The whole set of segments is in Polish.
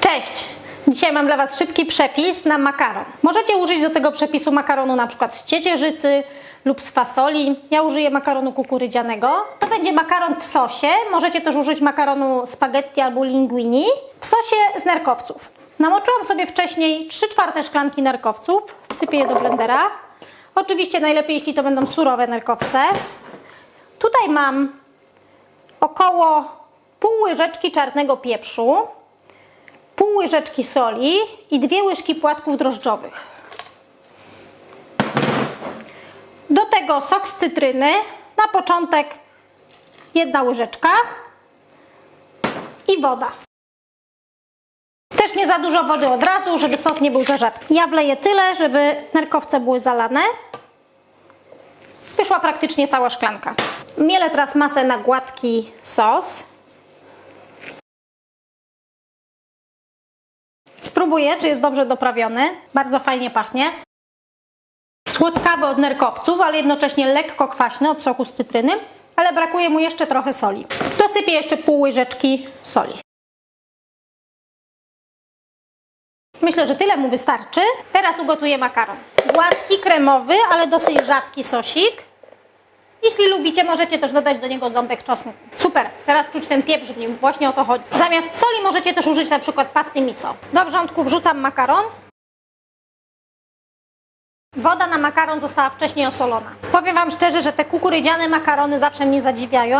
Cześć! Dzisiaj mam dla Was szybki przepis na makaron. Możecie użyć do tego przepisu makaronu na przykład z ciecierzycy lub z fasoli. Ja użyję makaronu kukurydzianego. To będzie makaron w sosie. Możecie też użyć makaronu spaghetti albo linguini. W sosie z nerkowców. Namoczyłam sobie wcześniej 3 czwarte szklanki nerkowców. Wsypię je do blendera. Oczywiście najlepiej, jeśli to będą surowe nerkowce. Tutaj mam około pół łyżeczki czarnego pieprzu, pół łyżeczki soli i dwie łyżki płatków drożdżowych. Do tego sok z cytryny, na początek jedna łyżeczka i woda. Też nie za dużo wody od razu, żeby sos nie był za rzadki. Ja wleję tyle, żeby nerkowce były zalane. Wyszła praktycznie cała szklanka. Mielę teraz masę na gładki sos. Spróbuję, czy jest dobrze doprawiony. Bardzo fajnie pachnie. Słodkawy od nerkowców, ale jednocześnie lekko kwaśny od soku z cytryny, ale brakuje mu jeszcze trochę soli. Dosypię jeszcze pół łyżeczki soli. Myślę, że tyle mu wystarczy. Teraz ugotuję makaron. Gładki, kremowy, ale dosyć rzadki sosik. Jeśli lubicie, możecie też dodać do niego ząbek czosnku. Super, teraz czuć ten pieprz w nim, właśnie o to chodzi. Zamiast soli możecie też użyć na przykład pasty miso. Do wrzątku wrzucam makaron. Woda na makaron została wcześniej osolona. Powiem Wam szczerze, że te kukurydziane makarony zawsze mnie zadziwiają.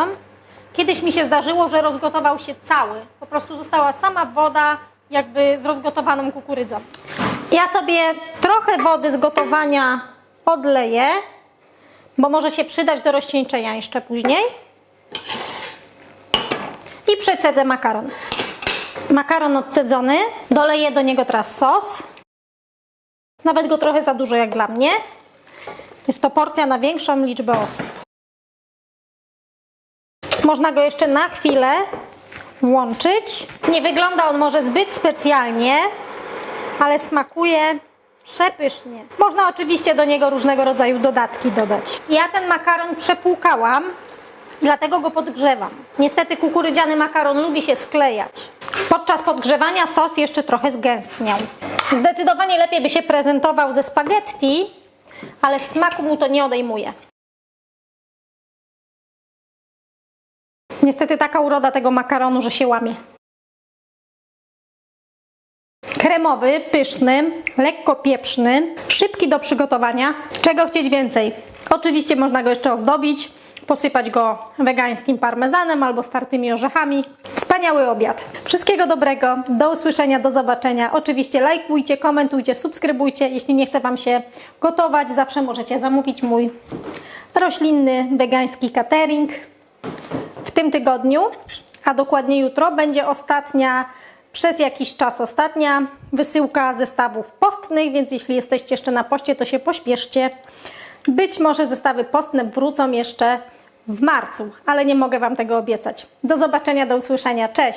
Kiedyś mi się zdarzyło, że rozgotował się cały. Po prostu została sama woda jakby z rozgotowaną kukurydzą. Ja sobie trochę wody z gotowania podleję bo może się przydać do rozcieńczenia jeszcze później. I przecedzę makaron. Makaron odcedzony, doleję do niego teraz sos. Nawet go trochę za dużo jak dla mnie. Jest to porcja na większą liczbę osób. Można go jeszcze na chwilę łączyć. Nie wygląda on może zbyt specjalnie, ale smakuje Przepysznie. Można oczywiście do niego różnego rodzaju dodatki dodać. Ja ten makaron przepłukałam, dlatego go podgrzewam. Niestety kukurydziany makaron lubi się sklejać. Podczas podgrzewania sos jeszcze trochę zgęstniał. Zdecydowanie lepiej by się prezentował ze spaghetti, ale smaku mu to nie odejmuje. Niestety taka uroda tego makaronu, że się łamie. Kremowy, pyszny, lekko pieprzny, szybki do przygotowania. Czego chcieć więcej? Oczywiście można go jeszcze ozdobić, posypać go wegańskim parmezanem albo startymi orzechami. Wspaniały obiad. Wszystkiego dobrego, do usłyszenia, do zobaczenia. Oczywiście lajkujcie, komentujcie, subskrybujcie. Jeśli nie chce Wam się gotować, zawsze możecie zamówić mój roślinny, wegański catering. W tym tygodniu, a dokładnie jutro, będzie ostatnia przez jakiś czas ostatnia wysyłka zestawów postnych, więc jeśli jesteście jeszcze na poście, to się pośpieszcie. Być może zestawy postne wrócą jeszcze w marcu, ale nie mogę Wam tego obiecać. Do zobaczenia, do usłyszenia. Cześć!